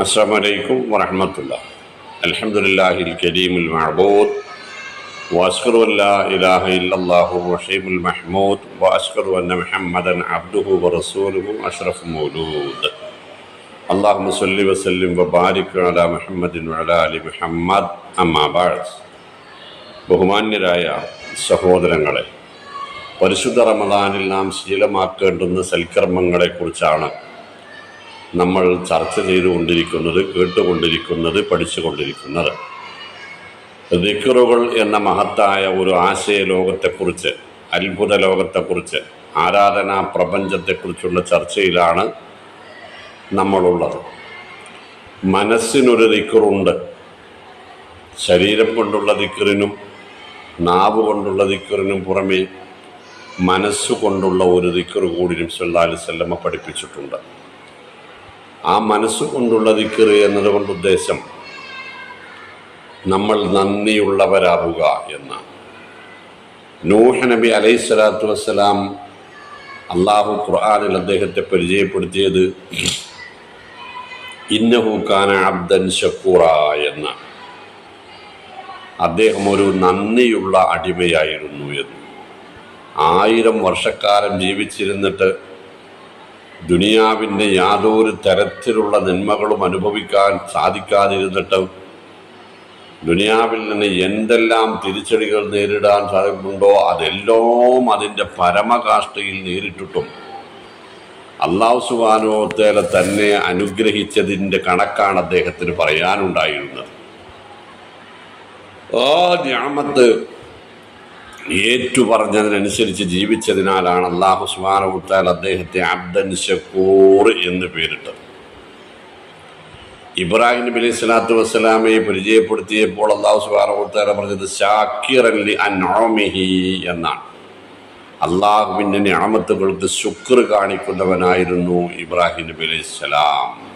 السلام عليكم ورحمة الله الحمد لله الكريم المعبود وأشهد أن لا إله إلا الله الرحيم المحمود وأشهد أن محمدا عبده ورسوله أشرف مولود اللهم صل وسلم وبارك على محمد وعلى آل محمد أما بعد ബഹുമാന്യരായ സഹോദരങ്ങളെ പരിശുദ്ധ റമദാനിൽ നാം ശീലമാക്കേണ്ടുന്ന സൽക്കർമ്മങ്ങളെക്കുറിച്ചാണ് നമ്മൾ ചർച്ച ചെയ്തുകൊണ്ടിരിക്കുന്നത് കേട്ടുകൊണ്ടിരിക്കുന്നത് പഠിച്ചുകൊണ്ടിരിക്കുന്നത്. ദിക്കറുകൾ എന്ന മഹത്തായ ഒരു ആശയ ലോകത്തെക്കുറിച്ച് അത്ഭുത ലോകത്തെക്കുറിച്ച് ആരാധനാ പ്രപഞ്ചത്തെക്കുറിച്ചുള്ള ചർച്ചയിലാണ് നമ്മളുള്ളത്. മനസ്സിനൊരു ദിക്കറുണ്ട് ശരീരം കൊണ്ടുള്ള ദിക്കറിനും നാവ് കൊണ്ടുള്ള ദിക്കറിനും പുറമെ മനസ്സുകൊണ്ടുള്ള ഒരു ദിക്കറ് കൂടി നിമിഷം അലിസ്വല്ലമ്മ പഠിപ്പിച്ചിട്ടുണ്ട്. ആ മനസ്സുകൊണ്ടുള്ള ദിക്കറ് എന്നതുകൊണ്ട് ഉദ്ദേശം നമ്മൾ നന്ദിയുള്ളവരാവുക എന്ന് നൂഹ് നബി അലൈഹി സ്വലാത്തു വസ്സലാം അള്ളാഹു ഖുർആാനിൽ അദ്ദേഹത്തെ പരിചയപ്പെടുത്തിയത് ഇന്നഹു ഖാന അബ്ദൻ ഷക്കൂറ എന്ന് അദ്ദേഹം ഒരു നന്ദിയുള്ള അടിമയായിരുന്നു എന്ന്. ആയിരം വർഷക്കാലം ജീവിച്ചിരുന്നിട്ട് ദുനിയാവിന്റെ യാതൊരു തരത്തിലുള്ള നന്മകളും അനുഭവിക്കാൻ സാധിക്കാതിരുന്നിട്ട് ദുനിയാവിൽ നിന്ന് എന്തെല്ലാം തിരിച്ചടികൾ നേരിടാൻ സാധിക്കുന്നുണ്ടോ അതെല്ലാം അതിന്റെ പരമകാഷ്ടയിൽ നേരിട്ടിട്ടും അള്ളാഹു സുബാനോത്തേല തന്നെ അനുഗ്രഹിച്ചതിന്റെ കണക്കാണ് അദ്ദേഹത്തിന് പറയാനുണ്ടായിരുന്നത്. ആ ഞാമത്ത് ഏറ്റുപറഞ്ഞതിനനുസരിച്ച് ജീവിച്ചതിനാലാണ് അള്ളാഹു സുബാനവുത്താൽ അദ്ദേഹത്തെ അബ്ദൻ ഷക്കൂർ എന്ന് പേരിട്ടത്. ഇബ്രാഹിം നബി അലൈഹി സ്വലാത്തു വസ്സലാമയെ പരിചയപ്പെടുത്തിയപ്പോൾ അള്ളാഹു സുബാനവുത്താല പറഞ്ഞത് ഷാക്കിറല്ലി അനോമിഹി എന്നാണ്. അള്ളാഹുവിന്റെ ഞാമത്തുകൾക്ക് ശുക്ർ കാണിക്കുന്നവനായിരുന്നു ഇബ്രാഹിം നബി അലൈഹി സ്വലാം.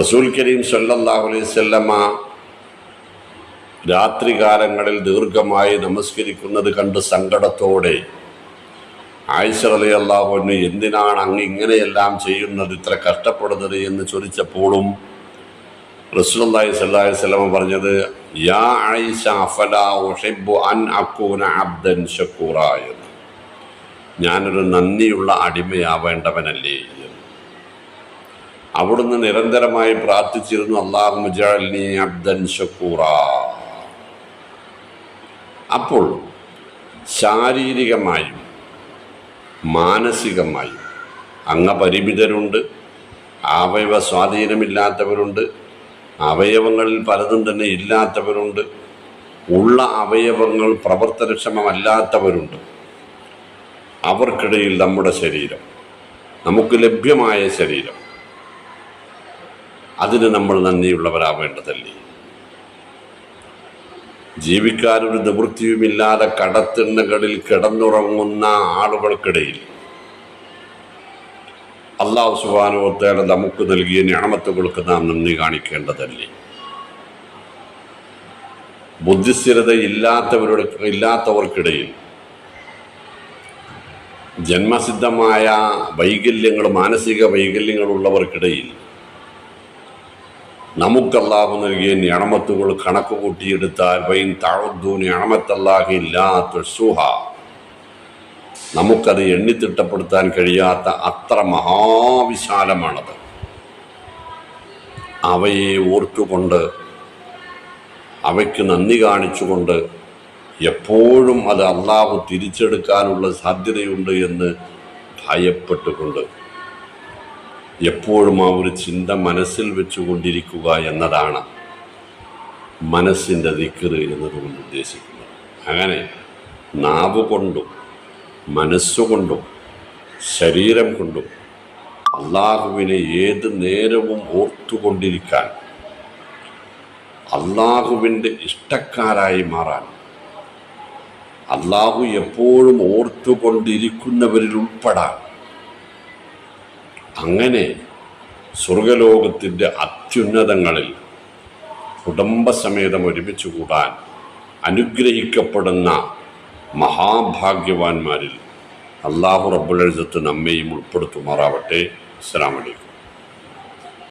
റസൂൽ കരീം സല്ലാഹു അലൈഹി സ്വല്ലമ്മ രാത്രികാലങ്ങളിൽ ദീർഘമായി നമസ്കരിക്കുന്നത് കണ്ട് സങ്കടത്തോടെ. ആയിഷ അലി അള്ളാഹുവിന് എന്തിനാണ് അങ്ങ് ഇങ്ങനെയെല്ലാം ചെയ്യുന്നത് ഇത്ര കഷ്ടപ്പെടുന്നത് എന്ന് ചോദിച്ചപ്പോഴും റസൂലി സല്ലാഹി സ്വലമ പറഞ്ഞത് യാ ആയിഷ അഫല ഒഷെബു അൻ അക്കൂന അബ്ദൻ ഷക്കൂറ എന്ന്. ഞാനൊരു നന്ദിയുള്ള അടിമയാവേണ്ടവനല്ലേ അവിടുന്ന് നിരന്തരമായി പ്രാർത്ഥിച്ചിരുന്നു അള്ളാഹു മുജാലിനി അബ്ദൻ ഷക്കൂറ അപ്പോൾ ശാരീരികമായും മാനസികമായും അംഗപരിമിതരുണ്ട് അവയവ സ്വാധീനമില്ലാത്തവരുണ്ട് അവയവങ്ങളിൽ പലതും തന്നെ ഇല്ലാത്തവരുണ്ട് ഉള്ള അവയവങ്ങൾ പ്രവർത്തനക്ഷമമല്ലാത്തവരുണ്ട്. അവർക്കിടയിൽ നമ്മുടെ ശരീരം നമുക്ക് ലഭ്യമായ ശരീരം. അതിന് നമ്മൾ നന്ദിയുള്ളവരാവേണ്ടതല്ലേ? ജീവിക്കാനൊരു നിവൃത്തിയുമില്ലാതെ കടത്തിണ്ണകളിൽ കിടന്നുറങ്ങുന്ന ആളുകൾക്കിടയിൽ അള്ളാഹു സുബാനുവത്തേടെ നമുക്ക് നൽകിയ ഞാമത്തുകൾക്ക് നാം നന്ദി കാണിക്കേണ്ടതല്ലേ? ബുദ്ധിസ്ഥിരത ഇല്ലാത്തവരുടെ ഇല്ലാത്തവർക്കിടയിൽ ജന്മസിദ്ധമായ വൈകല്യങ്ങൾ മാനസിക വൈകല്യങ്ങളുള്ളവർക്കിടയിൽ നമുക്ക് അള്ളാഹു നൽകിയ ഞണമത്തുകൾ കണക്ക് കൂട്ടിയെടുത്താൽ വൈൻ താഴ്ന്നു ഞണമത്തല്ലാഹില്ലാത്ത സുഹ. നമുക്കത് എണ്ണിത്തിട്ടപ്പെടുത്താൻ കഴിയാത്ത അത്ര മഹാവിശാലമാണത്. അവയെ ഓർത്തുകൊണ്ട് അവയ്ക്ക് നന്ദി കാണിച്ചുകൊണ്ട് എപ്പോഴും അത് അള്ളാഹു തിരിച്ചെടുക്കാനുള്ള സാധ്യതയുണ്ട് എന്ന് ഭയപ്പെട്ടുകൊണ്ട് എപ്പോഴും ആ ഒരു ചിന്ത മനസ്സിൽ വെച്ചുകൊണ്ടിരിക്കുക എന്നതാണ് മനസ്സിന്റെ ദിക്കറ് എന്നതുകൊണ്ട് ഉദ്ദേശിക്കുന്നത്. അങ്ങനെ നാവ് കൊണ്ടും മനസ്സുകൊണ്ടും ശരീരം കൊണ്ടും അള്ളാഹുവിനെ ഏത് നേരവും ഓർത്തുകൊണ്ടിരിക്കാൻ അള്ളാഹുവിന്റെ ഇഷ്ടക്കാരായി മാറാൻ അള്ളാഹു എപ്പോഴും ഓർത്തുകൊണ്ടിരിക്കുന്നവരിൽ ഉൾപ്പെടാൻ അങ്ങനെ സ്വർഗലോകത്തിന്റെ അത്യുന്നതങ്ങളിൽ കുടുംബസമേതം ഒരുമിച്ച് കൂടാൻ അനുഗ്രഹിക്കപ്പെടുന്ന മഹാഭാഗ്യവാന്മാരിൽ അള്ളാഹു റബ്ബുലത്ത് നമ്മയും ഉൾപ്പെടുത്തുമാറാവട്ടെ. അസ്സാം വലൈക്കും